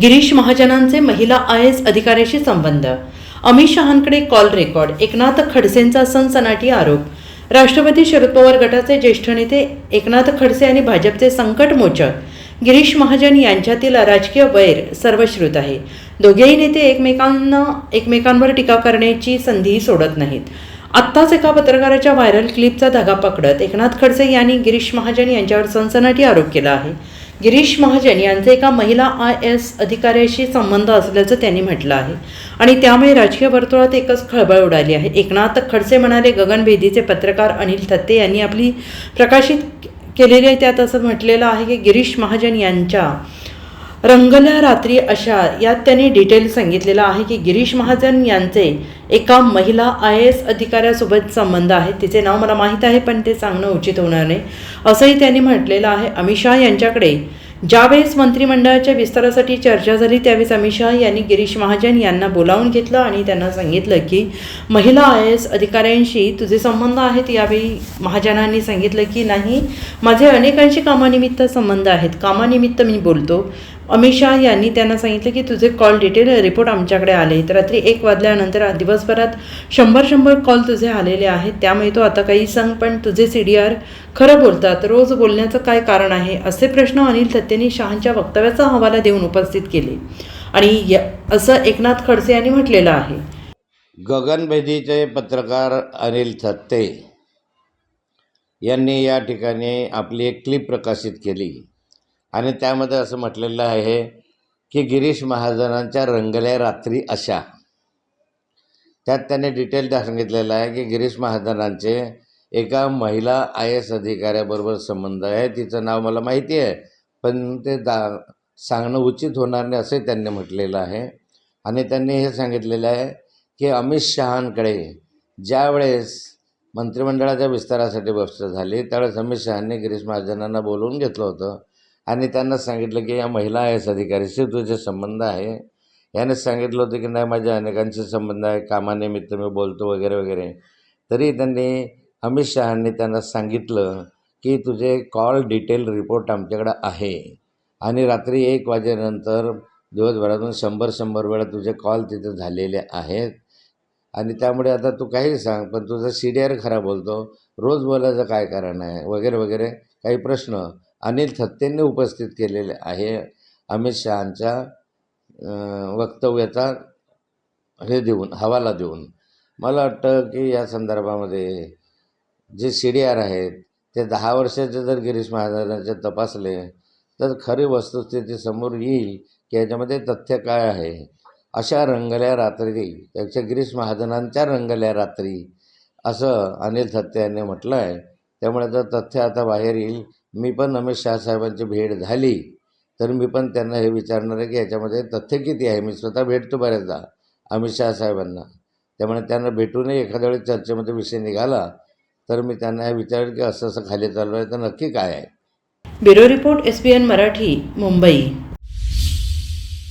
गिरीश महाजनांचे महिला I S अधिकाऱ्याशी संबंध. अमित शहांकडे कॉल रेकॉर्ड एकनाथ खडसेंचा सनसनाटी आरोप. राष्ट्रवादी शरद पवार गटाचे ज्येष्ठ नेते एकनाथ खडसे आणि भाजपचे संकटमोचक गिरीश महाजन यांच्यातील राजकीय वैर सर्वश्रुत आहे. दोघेही नेते एकमेकांना एकमेकांवर टीका करण्याची संधीही सोडत नाहीत. आत्ताच एका पत्रकाराच्या व्हायरल क्लिपचा धागा पकडत एकनाथ खडसे यांनी गिरीश महाजन यांच्यावर सनसनाटी आरोप केला आहे. गिरीश महाजन यांचे एका महिला आय एस अधिकाऱ्याशी संबंध असल्याचं त्यांनी म्हटलं आहे. आणि त्यामुळे राजकीय वर्तुळात एकच खळबळ उडाली आहे. एकनाथ खडसे म्हणाले गगनभेदीचे पत्रकार अनिल थत्ते यांनी आपली प्रकाशित केलेली आहे. त्यात असं म्हटलेलं आहे की गिरीश महाजन यांच्या रंगल्या रात्री अशा यात त्यांनी डिटेल सांगितलेलं आहे की गिरीश महाजन यांचे एका महिला आय एस अधिकाऱ्यासोबत संबंध आहे. तिचे नाव मला माहीत आहे पण ते सांगणं उचित होणार नाही. असंही त्यांनी म्हटलेलं आहे. अमित शहा यांच्याकडे ज्यावेळेस मंत्रिमंडळाच्या विस्तारासाठी चर्चा झाली त्यावेळेस अमित शहा यांनी गिरीश महाजन यांना बोलावून घेतलं आणि त्यांना सांगितलं की महिला आय एस अधिकाऱ्यांशी तुझे संबंध आहेत. यावेळी महाजनांनी सांगितलं की नाही माझे अनेकांशी कामानिमित्त संबंध आहेत. कामानिमित्त मी बोलतो. अमित शाह यांनी त्यांना सांगितलं की तुझे कॉल डिटेल रिपोर्ट आमच्याकडे आले. रात्री एक वाजल्यानंतर दिवसभरात शंभर शंभर कॉल तुझे आलेले आहेत. त्यामुळे तो आता काही सांग पण तुझे सी डी आर खरं बोलतात. रोज बोलण्याचं काय कारण आहे? असे प्रश्न अनिल थत्तेंनी शहांच्या वक्तव्याचा हवाला देऊन उपस्थित केले. आणि या असं एकनाथ खडसे यांनी म्हटलेलं आहे. गगनभेदीचे पत्रकार अनिल थत्ते यांनी या ठिकाणी आपली एक क्लिप प्रकाशित केली. आणि त्यामध्ये असं म्हटलेलं आहे की गिरीश महाजनांच्या रंगल्या रात्री अशा. त्यात त्यांनी डिटेल सांगितलेलं आहे की गिरीश महाजनांचे एका महिला आय एस अधिकाऱ्याबरोबर संबंध आहे. तिचं नाव मला माहिती आहे पण ते दा सांगणं उचित होणार नाही असे त्यांनी म्हटलेलं आहे. आणि त्यांनी हे सांगितलेलं आहे की अमित शहांकडे ज्यावेळेस मंत्रिमंडळाच्या विस्तारासाठी व्यवस्था झाली त्यावेळेस अमित शहांनी गिरीश महाजनांना बोलवून घेतलं होतं. आणि त्यांना सांगितलं की या महिला आय एस अधिकारीशी तुझे संबंध आहे. याने सांगितलं होतं की नाही माझ्या अनेकांशी संबंध आहे कामानिमित्त मी बोलतो वगैरे वगैरे. तरी त्यांनी अमित शहांनी त्यांना सांगितलं की तुझे कॉल डिटेल रिपोर्ट आमच्याकडं आहे. आणि रात्री एक वाजेनंतर दिवसभरातून शंभर शंभर वेळा तुझे कॉल तिथे झालेले आहेत. आणि त्यामुळे आता तू काही सांग पण तुझा सी डी आर खरा बोलतो. रोज बोलायचं काय कारण आहे? वगैरे वगैरे काही प्रश्न. अनिल थत्तेंनी उपस्थित केलेले आहे. अमित शहांच्या वक्तव्याचा हे देऊन हवाला देऊन. मला वाटतं की या संदर्भामध्ये जे सी डी आर आहेत ते दहा वर्षाचे जर गिरीश महाजनाचे तपासले तर खरी वस्तुस्थिती समोर येईल की याच्यामध्ये तथ्य काय आहे. अशा रंगल्या रात्री त्याच्या गिरीश महाजनांच्या रंगल्या रात्री असं अनिल थत्ते यांनी म्हटलं आहे त्यामुळे आता तथ्य आता बाहेर येईल. मी पण अमित शहा साहेबांची भेट झाली तर मी पण त्यांना हे विचारणार आहे की याच्यामध्ये तथ्य किती आहे? मी स्वतः भेटतो बऱ्याचदा अमित शहा साहेबांना. त्यामुळे त्यांना भेटूनही एखाद्या वेळेस चर्चेमध्ये विषय निघाला तर मी त्यांना हे विचारेल की असं असं खाली चालू आहे तर नक्की काय आहे? Bureau report S P N Marathi Mumbai.